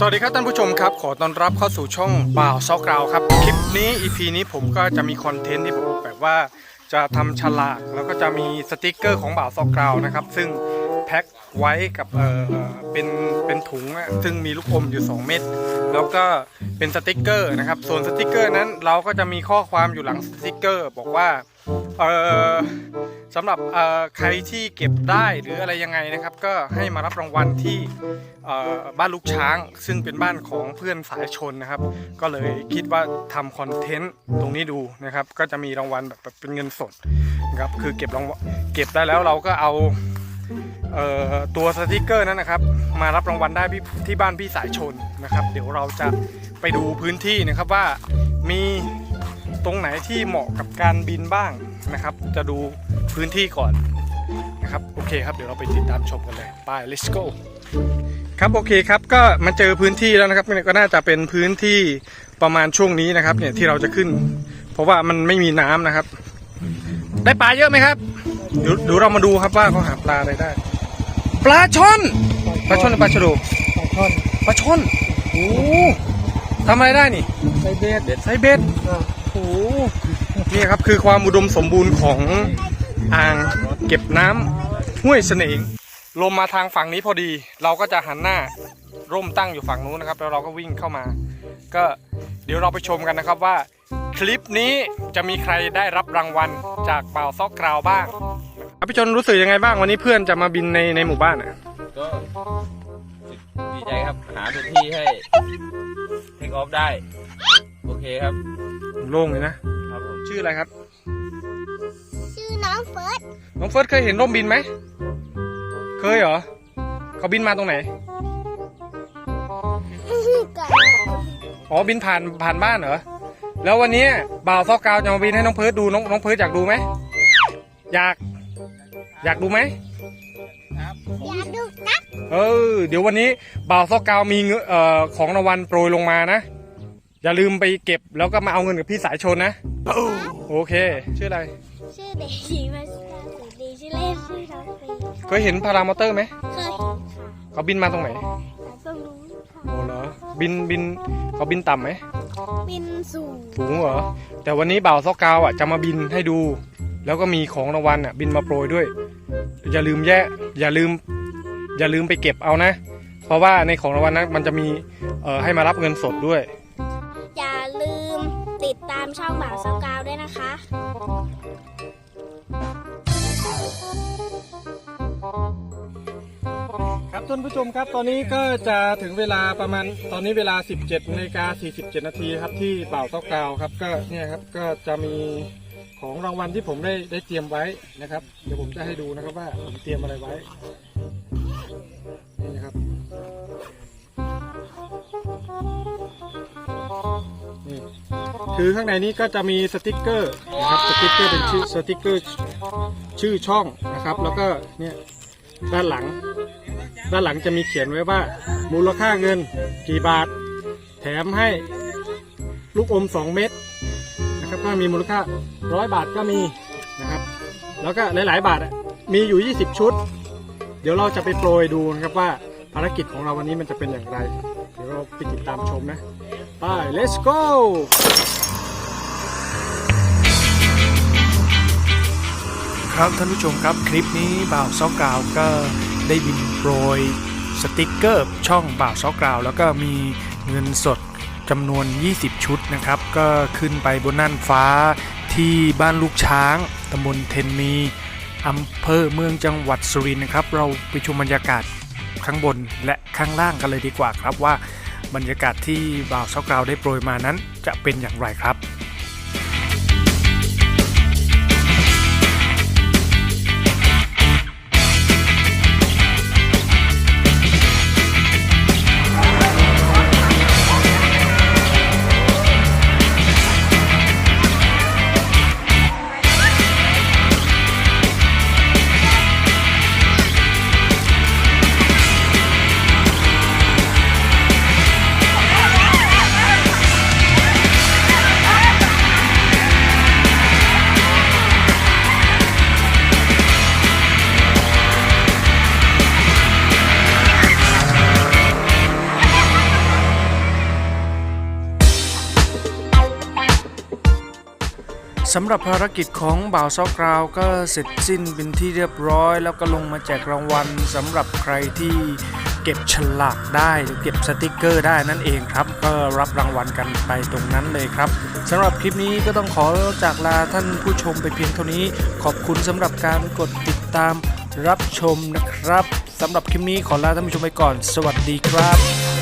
สวัสดีครับท่านผู้ชมครับ ขอต้อนรับเข้าสู่ช่องบ่าวซอกราวครับ คลิปนี้ EP นี้ผมก็จะมีคอนเทนต์ที่ผมแบบว่าจะทำฉลากแล้วก็จะมีสติกเกอร์ของบ่าวซอกราวนะครับ ซึ่งแพ็คไว้กับเออเป็นเป็นถุงอะซึ่งมีลูกอมอยู่ 2 เม็ด แล้วก็เป็นสติกเกอร์นะครับส่วนสติกเกอร์นั้นเราก็จะมีข้อความอยู่หลังสติกเกอร์ บอกว่าเออสำหรับเออใครที่เก็บได้หรืออะไรยังไงนะครับ ก็ให้มารับรางวัลที่เออบ้านลูกช้าง ซึ่งเป็นบ้านของเพื่อนสายชนนะครับ ก็เลยคิดว่าทำคอนเทนต์ตรงนี้ดูนะครับ ก็จะมีรางวัลแบบเป็นเงินสดนะครับคือเก็บรางวัลเก็บได้แล้วเราก็เอา ตัวสติกเกอร์นั้นนะครับ มารับรางวัลได้ที่บ้านพี่สายชนนะครับ เดี๋ยวเราจะไปดูพื้นที่นะครับว่ามีตรงไหนที่เหมาะกับการบินบ้างนะครับ จะดูพื้นที่ก่อนนะครับโอเคครับเดี๋ยวเราไปติดตามชมกันเลยไป let's go ครับโอเคครับก็มาเจอพื้นที่แล้วนะครับก็น่าจะเป็นพื้นที่ประมาณช่วงนี้นะครับเนี่ยที่เราจะขึ้น เพราะว่ามันไม่มีน้ำนะครับ ได้ปลาเยอะไหมครับ เดี๋ยวเดี๋ยวเรามาดูครับว่าเขาหาปลาอะไรได้ ปลาช่อนปลาช่อนหรือปลาฉลดปลาช่อนปลาช่อนโอ้ทำอะไรได้นี่ไซเบสไซเบ็ดอ่าโอ้นี่ครับคือความอุดมสมบูรณ์ของอ่างเก็บน้ำห้วยเสน่ห์ลมมาทางฝั่งนี้พอดี เราก็จะหันหน้าร่มตั้งอยู่ฝั่งนู้นนะครับ แล้วเราก็วิ่งเข้ามา ก็เดี๋ยวเราไปชมกันนะครับว่า คลิปนี้จะมีใครได้รับรางวัลจากเป่าซอกกราวบ้างอะ พี่ชนรู้สึกยังไงบ้างวันนี้เพื่อนจะมาบินในในหมู่บ้านอะก็ดีใจครับหาพื้นที่ให้เทคออฟได้ โอเคครับ โล่งเลยนะครับผมชื่ออะไรครับ ชื่อน้องเฟิร์สน้องเฟิร์สเคยเห็นร่มบินไหม เคยเหรอ เขาบินมาตรงไหนก่อนอ๋อบินผ่านผ่านบ้านเหรอ แล้ววันนี้บ่าวซอกกาวจะมาบินให้น้องเพิร์ดดูน้องน้องเพิร์ดอยากดูไหม อยาก อยากดูไหมอยากดูครับเออ เดี๋ยววันนี้บ่าวซอกกาวมีเงนเอ่อของรางวัลโปรยลงมานะ อย่าลืมไปเก็บแล้วก็มาเอาเงินกับพี่สายชนนะ โอเค ชื่ออะไร ชื่อเด็กหญิงมาสตาร์สุดดีชื่อเล่นชื่อน้องฟรีเคยเห็นพารามอเตอร์ไหมเคยเห็นค่ะเขาบินมาตรงไหนแต่ต้องรู้ค่ะโอ้เหรอบินบินเขาบินต่ำไหมบินสูงสูงเหรอแต่วันนี้บ่าวซอกกาวอะจะมาบินให้ดู แล้วก็มีของรางวัลอะบินมาโปรยด้วย อย่าลืมแย่อย่าลืม อย่าลืมไปเก็บเอานะ เพราะว่าในของรางวัลนั้นมันจะมีเอ่อให้มารับเงินสดด้วย อย่าลืมติดตามช่องบ่าวสกาวด้วยนะคะ ครับท่านผู้ชมครับตอนนี้ก็จะถึงเวลาประมาณตอนนี้เวลา 17นาฬิกา47 นาทีครับที่บ่าวซอกกาวครับก็เนี่ยครับก็จะมี ของรางวัลที่ผมได้ได้เตรียมไว้นะครับ เดี๋ยวผมจะให้ดูนะครับว่าผมเตรียมอะไรไว้นี่นะครับนี่คือข้างในนี้ก็จะมีสติกเกอร์นะครับสติกเกอร์เป็นชื่อสติกเกอร์ชื่อช่องนะครับ แล้วก็เนี่ยด้านหลัง ด้านหลังจะมีเขียนไว้ว่ามูลค่าเงินกี่บาท แถมให้ลูกอม 2 เม็ด นะครับก็มีมูลค่าร้อยบาทก็มีนะครับ แล้วก็หลายๆ บาทมีอยู่ 20 ชุด เดี๋ยวเราจะไปโปรยดูนะครับว่าภารกิจของเราวันนี้มันจะเป็นอย่างไร เดี๋ยวเราไปติดตามชมนะไป let's go ครับท่านผู้ชมครับคลิปนี้บ่าวซอกกราวก็ได้บินโปรยสติกเกอร์ช่องบ่าวซอกกราวแล้วก็มีเงินสด จำนวน 20 ชุดนะครับ ก็ขึ้นไปบนน่านฟ้าที่บ้านลูกช้างตำบลเทนมีอำเภอเมืองจังหวัดสุรินทร์นะครับ เราไปชมบรรยากาศข้างบนและข้างล่างกันเลยดีกว่าครับว่าบรรยากาศที่บ่าวซอกราวได้โปรยมานั้นจะเป็นอย่างไรครับ สำหรับภารกิจของบ่าวซอกราวก็เสร็จสิ้นเป็นที่เรียบร้อย แล้วก็ลงมาแจกรางวัลสำหรับใครที่เก็บฉลากได้หรือเก็บสติกเกอร์ได้นั่นเองครับ ก็รับรางวัลกันไปตรงนั้นเลยครับสำหรับคลิปนี้ก็ต้องขอจากลาท่านผู้ชมไปเพียงเท่านี้ ขอบคุณสำหรับการกดติดตามรับชมนะครับสำหรับคลิปนี้ขอลาท่านผู้ชมไปก่อน สวัสดีครับ